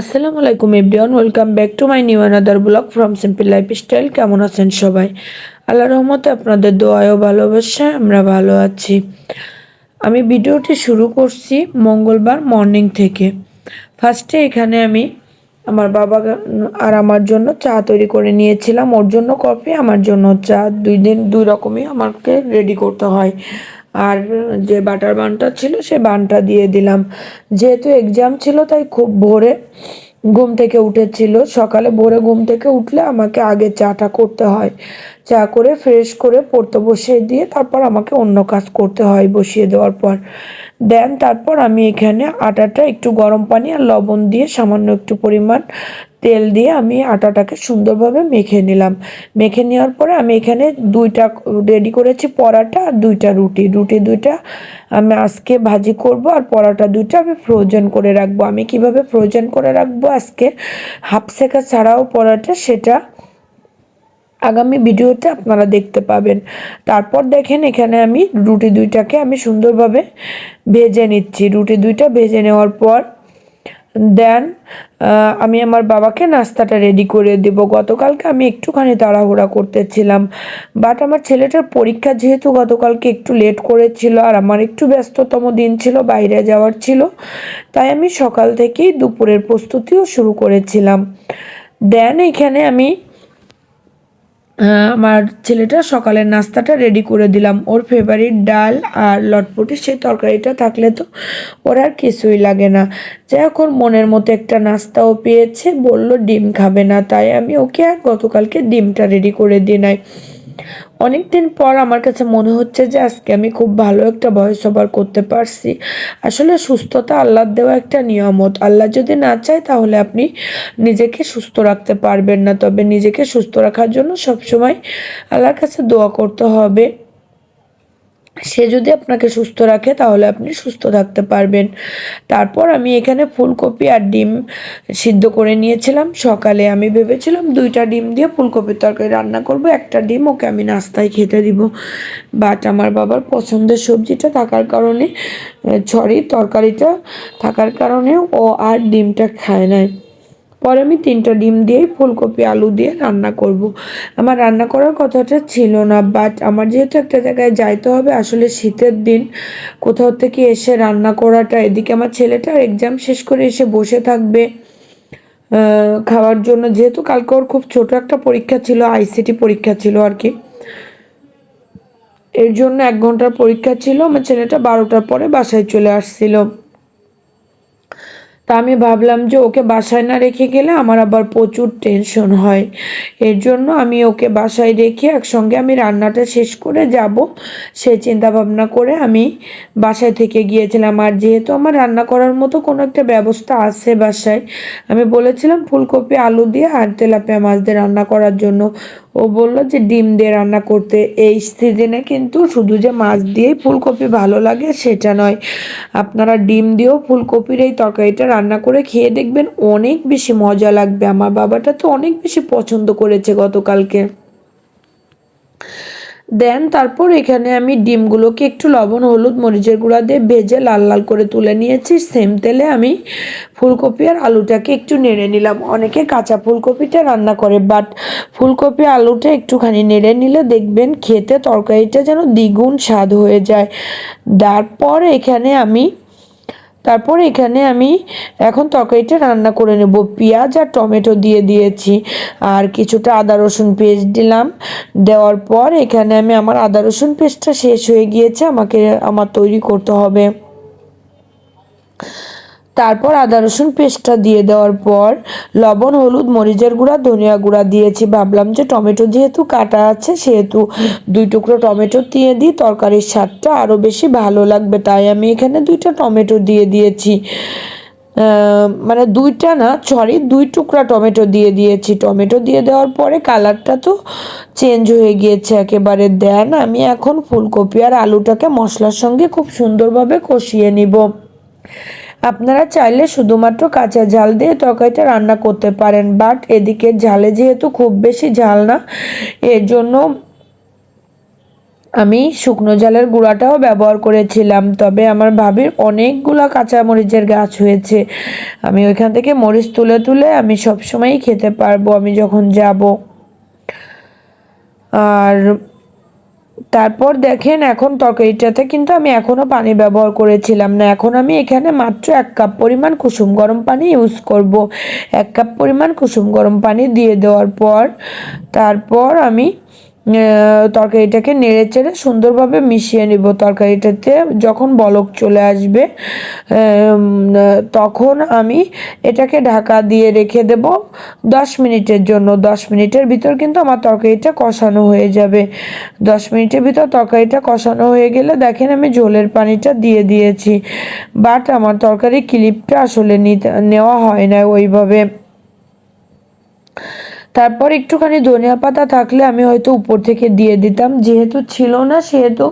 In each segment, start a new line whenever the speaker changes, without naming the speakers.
আসসালামু আলাইকুম everyone, welcome back to my new another blog from simple lifestyle কেমন আছেন সবাই? আল্লাহ রহমতে আপনাদের দোয়ায় ও ভালোবাসায় আমরা ভালো আছি। আমি ভিডিওটি শুরু করছি মঙ্গলবার মর্নিং থেকে। ফার্স্টে এখানে আমি আমার বাবা আর আমার জন্য চা তৈরি করে নিয়েছিলাম। ওর জন্য কফি, আমার জন্য চা। দুই দিন, দুই রকমই আমাকে রেডি করতে হয়। আর যে বাটার বানটা ছিল, সে বানটা দিয়ে দিলাম। যেহেতু এক্সাম ছিল, তাই খুব ভোরে ঘুম থেকে উঠেছিল। সকালে ভোরে ঘুম থেকে উঠলে আমাকে আগে চাটা করতে হয়। চা করে ফ্রেশ করে পড়তে, বসিয়ে দিয়ে তারপর আমাকে অন্য কাজ করতে হয় বসিয়ে দেওয়ার পর। দেন তারপর আমি এখানে আটাটা একটু গরম পানি আর লবণ দিয়ে সামান্য একটু পরিমাণ তেল দিয়ে আমি আটাটাকে সুন্দরভাবে মেখে নিলাম। মেখে নেওয়ার পরে আমি এখানে দুইটা রেডি করেছি পরাটা আর দুইটা রুটি। রুটি দুইটা আমি আজকে ভাজি করব আর পরাটা দুইটা আমি ফ্রোজেন করে রাখব। আমি কীভাবে ফ্রোজেন করে রাখব আজকে? হাফ সেকা ছাড়াও পরাটা সেটা আগামী ভিডিওতে আপনারা দেখতে পাবেন। তারপর দেখেন এখানে আমি রুটি দুইটাকে আমি সুন্দরভাবে ভেজে নিচ্ছি। রুটি দুইটা ভেজে নেওয়ার পর দেন আমি আমার বাবাকে নাস্তাটা রেডি করে দেব। গতকালকে আমি একটুখানি তাড়াহুড়া করতেছিলাম বাট আমার ছেলেটার পরীক্ষা যেহেতু গতকালকে একটু লেট করেছিল আর আমার একটু ব্যস্ততম দিন ছিল, বাইরে যাওয়ার ছিল, তাই আমি সকাল থেকেই দুপুরের প্রস্তুতিও শুরু করেছিলাম। দেন এখানে আমি আমার ছেলেটা সকালের নাস্তাটা রেডি করে দিলাম। ওর ফেভারিট ডাল আর লটপটি, সেই তরকারিটা থাকলে তো ওর আর কিছুই লাগে না। হোক, ওর মনের মতো একটা নাস্তাও পেয়েছে, বলল, ডিম খাবে না। তাই আমি ওকে আর গতকালকে ডিমটা রেডি করে দিই নাই। অনেক দিন পর আমার কাছে মনে হচ্ছে যে আজকে আমি খুব ভালো একটা ভয়েস ওভার করতে পারছি। আসলে সুস্থতা আল্লাহর দেওয়া একটা নিয়ামত। আল্লাহ যদি না চায় তাহলে আপনি নিজেকে সুস্থ রাখতে পারবেন না। তবে নিজেকে সুস্থ রাখার জন্য সবসময় আল্লাহর কাছে দোয়া করতে হবে। সে যদি আপনাকে সুস্থ রাখে, তাহলে আপনি সুস্থ থাকতে পারবেন। তারপর আমি এখানে ফুলকপি আর ডিম সিদ্ধ করে নিয়েছিলাম। সকালে আমি ভেবেছিলাম দুইটা ডিম দিয়ে ফুলকপির তরকারি রান্না করব, একটা ডিম ওকে আমি নাস্তায় খেতে দিব। বাট আমার বাবার পছন্দের সবজিটা থাকার কারণে সরি তরকারিটা থাকার কারণে ও আর ডিমটা খায় নাই। পরে আমি তিনটা ডিম দিয়েই ফুলকপি, আলু দিয়ে রান্না করব। আমার রান্না করার কথাটা ছিল না বাট আমার যেহেতু একটা জায়গায় যাইতে হবে, আসলে শীতের দিন কোথাও থেকে এসে রান্না করাটা, এদিকে আমার ছেলেটা এক্সাম শেষ করে এসে বসে থাকবে খাওয়ার জন্য। যেহেতু কালকে ওর খুব ছোট একটা পরীক্ষা ছিল আইসিটি পরীক্ষা ছিল আর কি। এর জন্য এক ঘণ্টার পরীক্ষা ছিল। আমার ছেলেটা বারোটার পরে বাসায় চলে আসছিল। তা আমি ভাবলাম যে ওকে বাসায় না রেখে গেলে আমার আবার প্রচুর টেনশন হয়। এর জন্য আমি ওকে বাসায় রেখে একসঙ্গে আমি রান্নাটা শেষ করে যাব। সে চিন্তা ভাবনা করে আমি বাসায় থেকে গিয়েছিলাম। আর যেহেতু আমার রান্না করার মতো কোনো একটা ব্যবস্থা আছে বাসায়, আমি বলেছিলাম ফুলকপি, আলু দিয়ে আর তেলাপিয়া মাছ দিয়ে রান্না করার জন্য। ও বলল যে ডিম দিয়ে রান্না করতে। এই সিজনে কিন্তু শুধু যে মাছ দিয়েই ফুলকপি ভালো লাগে সেটা নয়। আপনারা ডিম দিয়েও ফুলকপির এই তরকারিটা রান্না করে খেয়ে দেখবেন অনেক বেশি মজা লাগবে। আমার বাবাটা তো অনেক বেশি পছন্দ করেছে গতকালকে। দেন তারপর এখানে আমি ডিমগুলোকে একটু লবণ, হলুদ, মরিচের গুঁড়া দিয়ে ভেজে লাল লাল করে তুলে নিয়েছি। সেম তেলে আমি ফুলকপি আর আলুটাকে একটু নেড়ে নিলাম। অনেকে কাঁচা ফুলকপিটা রান্না করে, বাট ফুলকপি, আলুটা একটুখানি নেড়ে নিলে দেখবেন খেতে তরকারিটা যেন দ্বিগুণ স্বাদ হয়ে যায়। তারপর এখানে আমি তারপর এখানে আমি এখন তরকারিটা রান্না করে নেব। পেঁয়াজ আর টমেটো দিয়ে দিয়েছি আর কিছুটা আদা রসুন পেস্ট দিলাম। দেওয়ার পর এখানে আমি আমার আদা রসুন পেস্টটা শেষ হয়ে গিয়েছে, আমাকে আমার তৈরি করতে হবে। তারপর আদা রসুন পেস্টটা দিয়ে দেওয়ার পর লবণ, হলুদ, মরিচের গুঁড়া, ধনিয়া গুঁড়া দিয়েছি। ভাবলাম যে টমেটো যেহেতু কাটা আছে, সেহেতু দুই টুকরো টমেটো দিয়ে দিই, তরকারির স্বাদটা আরও বেশি ভালো লাগবে। তাই আমি এখানে দুইটা টমেটো দিয়ে দিয়েছি। মানে দুইটা না সরি দুই টুকরা টমেটো দিয়ে দিয়েছি। টমেটো দিয়ে দেওয়ার পরে কালারটা তো চেঞ্জ হয়ে গিয়েছে একেবারে। দেন আমি এখন ফুলকপি আর আলুটাকে মশলার সঙ্গে খুব সুন্দরভাবে কষিয়ে নিব। আপনারা চাইলে শুধুমাত্র কাঁচা ঝাল দিয়ে তরকারিটা রান্না করতে পারেন বাট এদিকে ঝালে যেহেতু খুব বেশি ঝাল না এর জন্য আমি শুকনো ঝালের গুঁড়াটাও ব্যবহার করেছিলাম। তবে আমার ভাবির অনেকগুলো কাঁচা মরিচের গাছ হয়েছে। আমি ওইখান থেকে মরিচ তুলে তুলে আমি সবসময়ই খেতে পারব, আমি যখন যাব। আর তারপর দেখেন এখন তরকারিটাতে কিন্তু আমি এখনও পানি ব্যবহার করেছিলাম না। এখন আমি এখানে মাত্র এক কাপ পরিমাণ কুসুম গরম পানি ইউজ করব। এক কাপ পরিমাণ কুসুম গরম পানি দিয়ে দেওয়ার পর, তারপর আমি তরকারিটাকে নেড়ে চেড়ে সুন্দরভাবে মিশিয়ে নিব তরকারিটাতে। যখন বলক চলে আসবে তখন আমি এটাকে ঢাকা দিয়ে রেখে দেব দশ মিনিটের জন্য। দশ মিনিটের ভিতর কিন্তু আমার তরকারিটা কষানো হয়ে যাবে। দশ মিনিটের ভিতর তরকারিটা কষানো হয়ে গেলে দেখেন আমি ঝোলের পানিটা দিয়ে দিয়েছি। বাট আমার তরকারি ক্লিপটা আসলে নিতে, নেওয়া হয় না ওইভাবে। তারপর একটুখানি ধনিয়া পাতা থাকলে আমি হয়তো উপর থেকে দিয়ে দিতাম। যেহেতু ছিল না, সেহেতু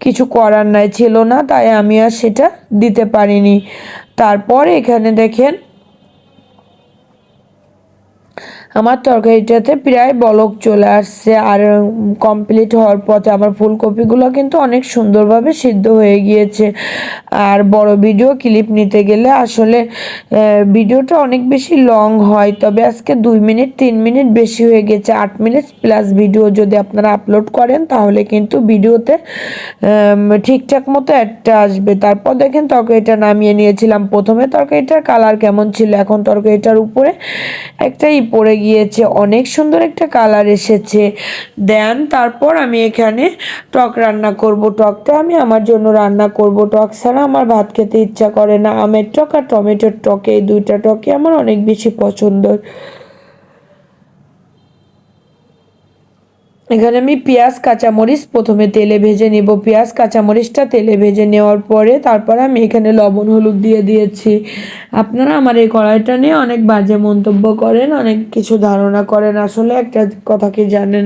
কিছু করার নাই, ছিল না, তাই আমি আর সেটা দিতে পারিনি। তারপর এখানে দেখেন আমার তরকারিটাতে প্রায় বলক চলে আসছে আর কমপ্লিট হওয়ার পথে আমার ফুলকপিগুলো কিন্তু অনেক সুন্দরভাবে সিদ্ধ হয়ে গিয়েছে। আর বড় ভিডিও ক্লিপ নিতে গেলে আসলে ভিডিওটা অনেক বেশি লং হয়, তবে আজকে দুই মিনিট, তিন মিনিট বেশি হয়ে গেছে। আট মিনিট প্লাস ভিডিও যদি আপনারা আপলোড করেন, তাহলে কিন্তু ভিডিওতে ঠিকঠাক মতো একটা আসবে। তারপর দেখেন তরকারিটা নামিয়ে নিয়েছিলাম। প্রথমে তরকারিটার কালার কেমন ছিল? এখন তরকারিটার উপরে একটাই পড়ে গিয়েছে, অনেক সুন্দর একটা কালার এসেছে। দেন তারপর আমি এখানে টক রান্না করব। টকটা আমি আমার জন্য রান্না করব। টক ছাড়া আমার ভাত খেতে ইচ্ছা করে না। আমের টক আর টমেটোর টকে, এই দুইটা টকে আমার অনেক বেশি পছন্দ এখানে আমি পেঁয়াজ, কাঁচামরিচ প্রথমে তেলে ভেজে নেব। পেঁয়াজ, কাঁচামরিচটা তেলে ভেজে নেওয়ার পরে তারপর আমি এখানে লবণ, হলুদ দিয়ে দিয়েছি। আপনারা আমার এই কড়াইটা নিয়ে অনেক বাজে মন্তব্য করেন, অনেক কিছু ধারণা করেন। আসলে একটা কথা কি জানেন?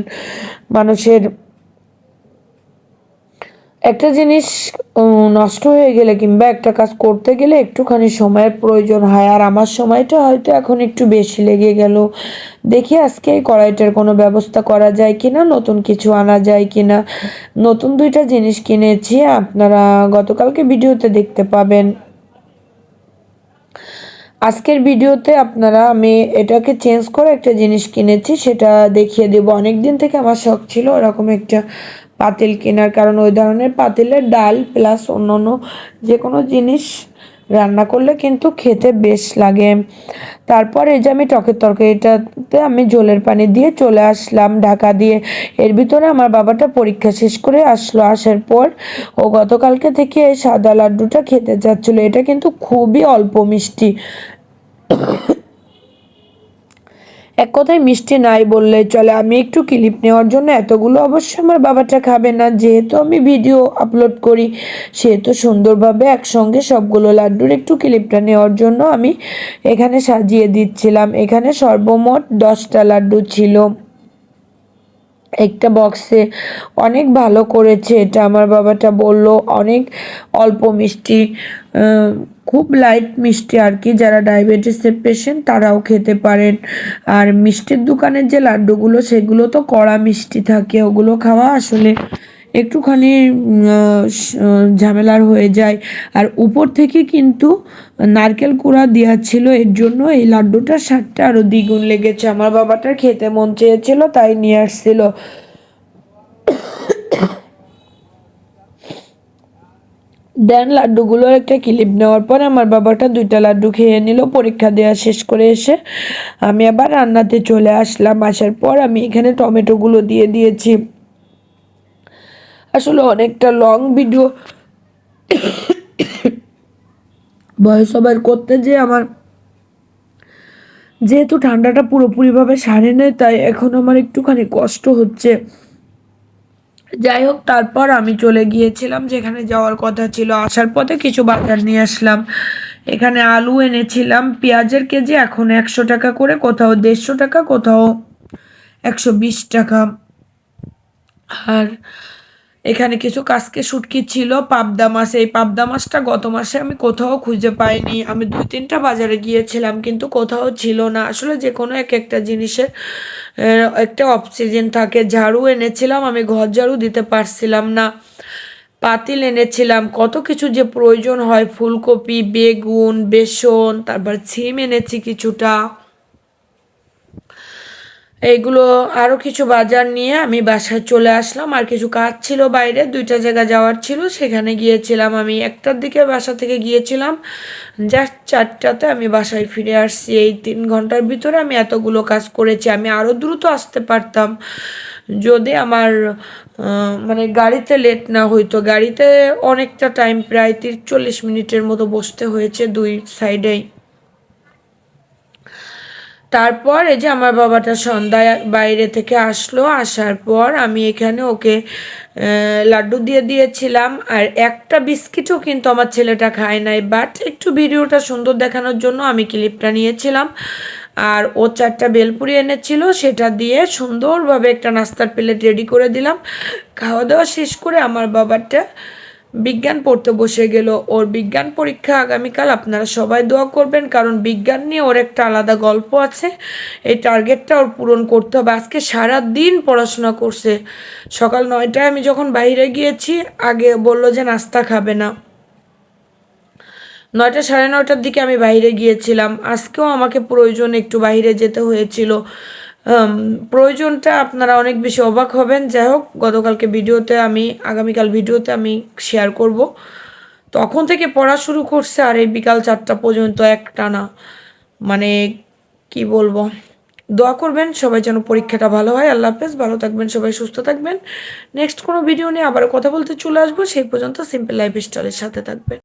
মানুষের একটা জিনিস নষ্ট হয়ে গেলে কিংবা একটা কাজ করতে গেলে একটুখানি সময়ের প্রয়োজন হয়। আর আমার সময়টা হয়তো এখন একটু বেশি লেগে গেল। দেখি আজকে এই কড়াইটার কোনো ব্যবস্থা করা যায় কি না নতুন কিছু আনা যায় কি না নতুন দুইটা জিনিস কিনেছি, আপনারা গতকালকে ভিডিওতে দেখতে পাবেন। আজকের ভিডিওতে আপনারা, আমি এটাকে চেঞ্জ করে একটা জিনিস কিনেছি, সেটা দেখিয়ে দেবো। অনেক দিন থেকে আমার শখ ছিল ওরকম একটা পাতিল কেনার কারণ, ওই ধরনের পাতিলের ডাল প্লাস অন্য অন্য যে কোনো জিনিস রান্না করলে কিন্তু খেতে বেশ লাগে। তারপর এই যে আমি টকের তরকারিটাতে আমি জলের পানি দিয়ে চলে আসলাম ঢাকা দিয়ে। এর ভিতরে আমার বাবাটা পরীক্ষা শেষ করে আসলো। আসার পর ও গতকালকে থেকে এই সাদা লাড্ডুটা খেতে চাচ্ছিলো এটা কিন্তু খুবই অল্প মিষ্টি। এক কথায় মিষ্টি নাই বললে চলে। আমি একটু ক্লিপ নেওয়ার জন্য এতগুলো অবশ্যই আমার বাবাটা খাবে না। যেহেতু আমি ভিডিও আপলোড করি, সেহেতু সুন্দরভাবে একসঙ্গে সবগুলো লাড্ডুর একটু ক্লিপটা নেওয়ার জন্য আমি এখানে সাজিয়ে দিচ্ছিলাম। এখানে সর্বমোট দশটা লাড্ডু ছিল। একটা বক্সে অনেক ভালো করেছে, এটা আমার বাবাটা বলল। অনেক অল্প মিষ্টি খুব লাইট মিষ্টি আর কি, যারা ডায়াবেটিসের পেশেন্ট তারাও খেতে পারেন। আর মিষ্টির দোকানের যে লাড্ডুগুলো, সেগুলো তো কড়া মিষ্টি থাকে, ওগুলো খাওয়া আসলে একটুখানি ঝামেলার হয়ে যায়। আর উপর থেকে কিন্তু নারকেল কুড়া দেওয়া ছিল এর জন্য এই লাড্ডুটার স্বাদটা আরও দ্বিগুণ লেগেছে। আমার বাবাটার খেতে মন চেয়েছিল, তাই নিয়ে আসছিল। দেন লাড্ডুগুলোর একটা ক্লিপ নেওয়ার পর আমার বাবাটা দুইটা লাড্ডু খেয়ে নিল, পরীক্ষা দেওয়া শেষ করে এসে আমি আবার রান্নাতে চলে আসলাম। আসার পর আমি এখানে টমেটোগুলো দিয়ে দিয়েছি। আসলে অনেকটা লং ভিডিও ভয়েস ওভার করতে যে আমার যেহেতু ঠান্ডাটা পুরোপুরিভাবে সারে নেয় তাই এখন আমার একটুখানি কষ্ট হচ্ছে। যাই হোক, তারপর আমি চলে গিয়েছিলাম, যেখানে যাওয়ার কথা ছিল। আসার পথে কিছু বাজার নিয়ে আসলাম। এখানে আলু এনেছিলাম। পেঁয়াজের কেজি এখন একশো টাকা করে, কোথাও দেড়শো টাকা, কোথাও একশো বিশ টাকা। আর এখানে কিছু কাজকে শুটকি ছিল, পাবদা মাছ। এই পাবদা মাছটা গত মাসে আমি কোথাও খুঁজে পাইনি। আমি দুই তিনটা বাজারে গিয়েছিলাম, কিন্তু কোথাও ছিল না। আসলে যে কোনো এক একটা জিনিসের একটা অক্সিজেন থাকে। ঝাড়ু এনেছিলাম, আমি ঘর ঝাড়ু দিতে পারছিলাম না। পাতিল এনেছিলাম, কত কিছু যে প্রয়োজন হয়। ফুলকপি, বেগুন, বেসন, তারপর ছিম এনেছি কিছুটা। এইগুলো আরও কিছু বাজার নিয়ে আমি বাসায় চলে আসলাম। আর কিছু কাজ ছিল বাইরে, দুইটা জায়গা যাওয়ার ছিল, সেখানে গিয়েছিলাম আমি। একটার দিকে বাসা থেকে গিয়েছিলাম, জাস্ট চারটাতে আমি বাসায় ফিরে আসছি। এই তিন ঘণ্টার ভিতরে আমি এতগুলো কাজ করেছি, আমি আরও দ্রুত আসতে পারতাম। যদি আমার মানে গাড়িতে লেট না হইতো, গাড়িতে অনেকটা টাইম প্রায় তিরিশ চল্লিশ মিনিটের মতো বসতে হয়েছে দুই সাইডেই তারপর এই যে আমার বাবাটা সন্ধ্যায় বাইরে থেকে আসলো, আসার পর আমি এখানে ওকে লাড্ডু দিয়ে দিয়েছিলাম। আর একটা বিস্কিটও কিন্তু আমার ছেলেটা খায় নাই বাট একটু ভিডিওটা সুন্দর দেখানোর জন্য আমি ক্লিপটা নিয়েছিলাম। আর ও চারটা বেলপুরি এনেছিল, সেটা দিয়ে সুন্দরভাবে একটা নাস্তার প্লেট রেডি করে দিলাম। খাওয়া দাওয়া শেষ করে আমার বাবাটা বিজ্ঞান পড়তে বসে গেল। ওর বিজ্ঞান পরীক্ষা আগামীকাল। আপনারা সবাই দোয়া করবেন, কারণ বিজ্ঞান নিয়ে ওর একটা আলাদা গল্প আছে। এই টার্গেটটা ওর পূরণ করতে হবে। আজকে সারা দিন পড়াশোনা করছে। সকাল নয়টায় আমি যখন বাইরে গিয়েছি, আগে বলল যে নাস্তা খাবে না। নয়টা সাড়ে নয়টার দিকে আমি বাইরে গিয়েছিলাম। আজকেও আমাকে প্রয়োজন একটু বাইরে যেতে হয়েছিল। প্রয়োজনটা আপনারা অনেক বেশি অবাক হবেন। যাই হোক, গতকালকে ভিডিওতে আমি, আগামীকাল ভিডিওতে আমি শেয়ার করব। তখন থেকে পড়া শুরু করছে আর এই বিকাল চারটা পর্যন্ত একটানা। মানে কি বলব? দোয়া করবেন, সবাই যেন পরীক্ষাটা ভালো হয়। আল্লাহ হাফেজ, ভালো থাকবেন, সবাই সুস্থ থাকবেন। নেক্সট কোনো ভিডিও নিয়ে আবার কথা বলতে চলে আসব। সেই পর্যন্ত সিম্পল লাইফ স্টাইলের সাথে থাকবেন।